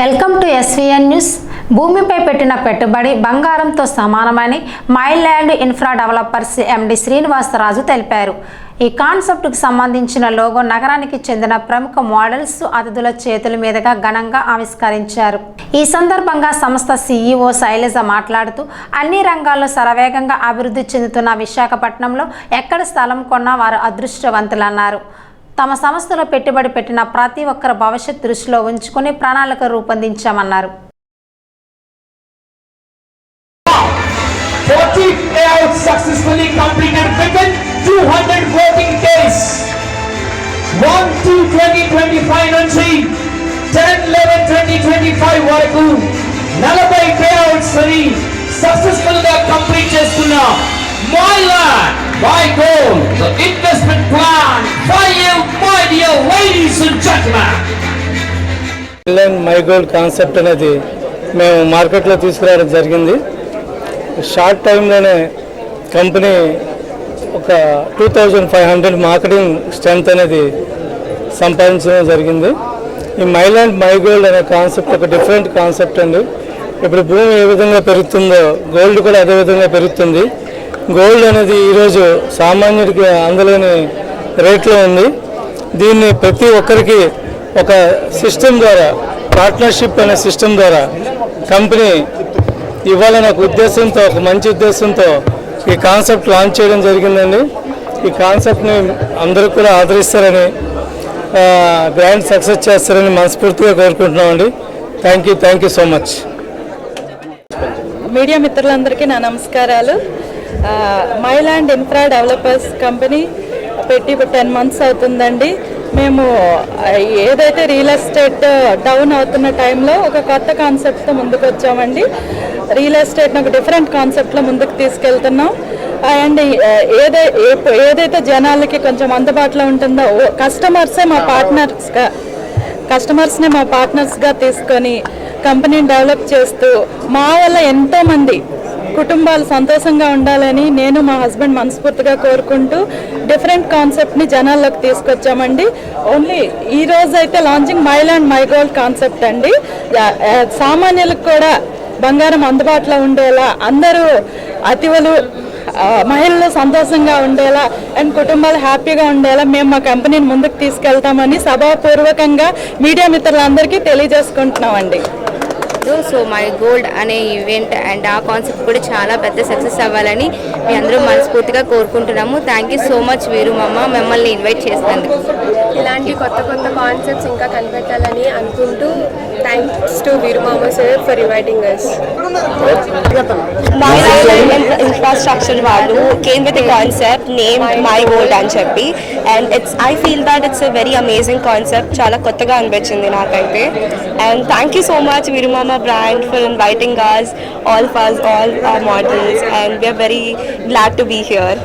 Welcome to SVN news భూమిపై పెట్టిన పెట్టుబడి బంగారంతో సమానమని Myland infra developers MD Srinivasaraju తెలిపారు. ఈ కాన్సెప్ట్కు సంబంధించిన లోగో నగరానికి చెందిన ప్రముఖ మోడల్స్ అతిథుల చేతుల మీదుగా ఘనంగా ఆవిష్కరించారు. ఈ సందర్భంగా సంస్థ సీఈఓ శైలజ మాట్లాడుతూ అన్ని రంగాల్లో శరవేగంగా అభివృద్ధి చెందుతున్న విశాఖపట్నంలో ఎక్కడ స్థలం కొన్నా వారు అదృష్టవంతులన్నారు. తమ సంస్థలో పెట్టుబడి పెట్టిన ప్రతి ఒక్కరి భవిష్యత్ దృష్టిలో ఉంచుకుని ప్రణాళిక రూపొందించామన్నారు successfully completed within 200 working days. 1 to 2025 నుంచి 10 11 2025 వరకు నలభై పేఅవుట్స్ అని సక్సెస్ఫుల్గా complete my my dear online my gold concept అనేది మేము మార్కెట్లో తీసుకురావడం జరిగింది. షార్ట్ టైంలోనే కంపెనీ ఒక two thousand five hundred marketing strength అనేది సంపాదించడం జరిగింది. ఈ మైలాండ్ మై గోల్డ్ అనే కాన్సెప్ట్ ఒక డిఫరెంట్ కాన్సెప్ట్ అండి. ఇప్పుడు భూమి ఏ విధంగా పెరుగుతుందో గోల్డ్ కూడా అదే విధంగా పెరుగుతుంది. గోల్డ్ అనేది ఈరోజు సామాన్యుడికి అందలేని రేట్లో ఉంది. దీన్ని ప్రతి ఒక్కరికి ఒక సిస్టమ్ ద్వారా పార్ట్నర్షిప్ అనే సిస్టమ్ ద్వారా కంపెనీ ఇవ్వాలనే ఒక ఉద్దేశంతో ఒక మంచి ఉద్దేశంతో ఈ కాన్సెప్ట్ లాంచ్ చేయడం జరిగిందండి. ఈ కాన్సెప్ట్ని అందరూ కూడా ఆదరిస్తారని గ్రాండ్ సక్సెస్ చేస్తారని మనస్ఫూర్తిగా కోరుకుంటున్నామండి. Thank you thank you so much. Media మిత్రులందరికీ నా నమస్కారాలు. మైలాండ్ ఇన్ఫ్రా డెవలపర్స్ కంపెనీ పెట్టి టెన్ మంత్స్ అవుతుందండి. మేము ఏదైతే రియల్ ఎస్టేట్ డౌన్ అవుతున్న టైంలో ఒక కొత్త కాన్సెప్ట్తో ముందుకు వచ్చామండి రియల్ ఎస్టేట్ని ఒక డిఫరెంట్ కాన్సెప్ట్లో ముందుకు తీసుకెళ్తున్నాం. అండ్ ఏదై ఏదైతే జనాలకి కొంచెం అందుబాటులో ఉంటుందో కస్టమర్సే మా పార్ట్నర్స్గా కస్టమర్స్ని మా పార్ట్నర్స్గా తీసుకొని కంపెనీని డెవలప్ చేస్తూ మా వల్ల ఎంతోమంది కుటుంబాలు సంతోషంగా ఉండాలని నేను మా హస్బెండ్ మనస్ఫూర్తిగా కోరుకుంటూ డిఫరెంట్ కాన్సెప్ట్ని జనాల్లోకి తీసుకొచ్చామండి. ఓన్లీ ఈ రోజు అయితే launching mile and my gold concept అండి. సామాన్యులకు కూడా బంగారం అందుబాటులో ఉండేలా అందరూ అతివలు మహిళలు సంతోషంగా ఉండేలా అండ్ కుటుంబాలు హ్యాపీగా ఉండేలా మేము మా కంపెనీని ముందుకు తీసుకెళ్తామని సభాపూర్వకంగా మీడియా మిత్రులందరికీ తెలియజేసుకుంటున్నామండి. సో మై గోల్డ్ అనే ఈవెంట్ అండ్ ఆ కాన్సెప్ట్ కూడా చాలా పెద్ద సక్సెస్ అవ్వాలని మీ అందరూ మనస్ఫూర్తిగా కోరుకుంటున్నాము. థ్యాంక్ యూ సో మచ్ వీరు మమ్మ మిమ్మల్ని ఇన్వైట్ చేసినందుకు. ఇలాంటి కొత్త కొత్త కాన్సెప్ట్స్ ఇంకా కనిపెట్టాలని అనుకుంటూ thanks to Veerumama sir for inviting us infrastructure వాళ్ళు came with concept name my gold అని చెప్పి. And it's I feel that it's a very amazing concept చాలా కొత్తగా అనిపించింది నాకైతే. And thank you so much Veerumama brand for inviting us all first all our models and we are very glad to be here